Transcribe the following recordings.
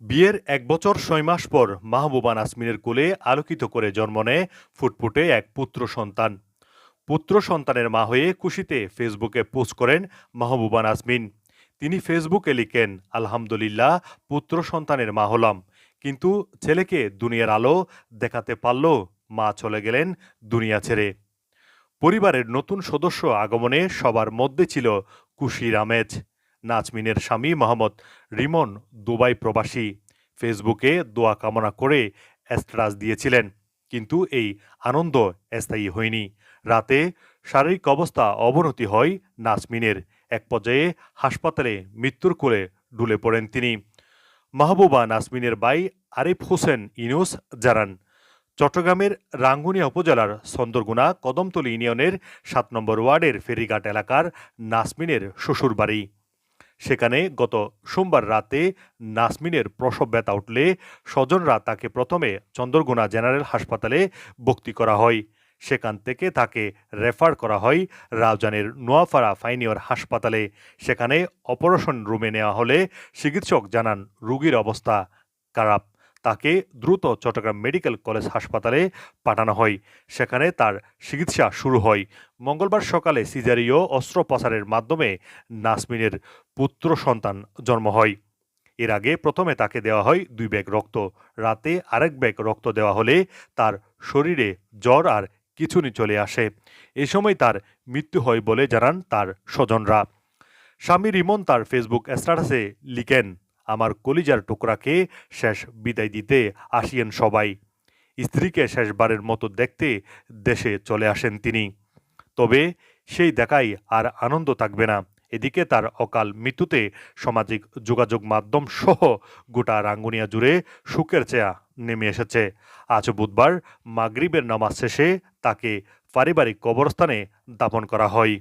বিয়ের এক বছর ছয় মাস পর মাহবুবা নাসমিনের কোলে আলোকিত করে জন্ম নেয় ফুটফুটে এক পুত্র সন্তান। পুত্র সন্তানের মা হয়ে খুশিতে ফেসবুকে পোস্ট করেন মাহবুবা নাসমিন। তিনি ফেসবুকে লিখেন, আলহামদুলিল্লাহ, পুত্র সন্তানের মা হলাম। কিন্তু ছেলেকে দুনিয়ার আলো দেখাতে পারল, মা চলে গেলেন দুনিয়া ছেড়ে। পরিবারের নতুন সদস্য আগমনে সবার মধ্যে ছিল খুশির আমেজ। নাজমিনের স্বামী মোহাম্মদ রিমন দুবাই প্রবাসী। ফেসবুকে দোয়া কামনা করে স্ট্যাটাস দিয়েছিলেন, কিন্তু এই আনন্দ স্থায়ী হয়নি। রাতে শারীরিক অবস্থা অবনতি হয় নাসমিনের এক পর্যায়ে হাসপাতালে মৃত্যুর কোলে ঢুলে পড়েন তিনি। মাহবুবা নাসমিনের বাই আরিফ হোসেন ইনুস জানান, চট্টগ্রামের রাঙ্গুনিয়া উপজেলার সন্দরগুনা কদমতলী ইউনিয়নের সাত নম্বর ওয়ার্ডের ফেরিঘাট এলাকার নাসমিনের শ্বশুরবাড়ি। সেখানে গত সোমবার রাতে নাসমিনের প্রসব ব্যথা উঠলে স্বজনরা তাকে প্রথমে চন্দ্রগোনা জেনারেল হাসপাতালে ভর্তি করা হয়। সেখান থেকে তাকে রেফার করা হয় রাউজানের নোয়াফারা ফাইনিয়র হাসপাতালে। সেখানে অপারেশন রুমে নেওয়া হলে চিকিৎসক জানান, রুগীর অবস্থা খারাপ। তাকে দ্রুত চট্টগ্রাম মেডিকেল কলেজ হাসপাতালে পাঠানো হয়। সেখানে তার চিকিৎসা শুরু হয়। মঙ্গলবার সকালে সিজারিও অস্ত্রোপচারের মাধ্যমে নাসমিনের পুত্র সন্তান জন্ম হয়। এর আগে প্রথমে তাকে দেওয়া হয় দুই ব্যাগ রক্ত। রাতে আরেক ব্যাগ রক্ত দেওয়া হলে তার শরীরে জ্বর আর কিছুনি চলে আসে। এ সময় তার মৃত্যু হয় বলে জানান তার স্বজনরা। স্বামী রিমন তার ফেসবুক স্ট্যাটাসে লিখেন আমার কলিজার টুকরাকে শেষ বিদায় দিতে আসিয়েন সবাই। স্ত্রীকে শেষবারের মতো দেখতে দেশে চলে আসেন তিনি। তবে সেই দেখাই আর আনন্দ থাকবে না। এদিকে তার অকাল মৃত্যুতে সামাজিক যোগাযোগ মাধ্যম সহ গোটা রাঙ্গুনিয়া জুড়ে সুখের চেয়া নেমে এসেছে। আজ বুধবার মাগরিবের নামাজ শেষে তাকে পারিবারিক কবরস্থানে দাপন করা হয়।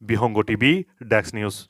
বিহঙ্গ টিভি, ডেক্স নিউজ।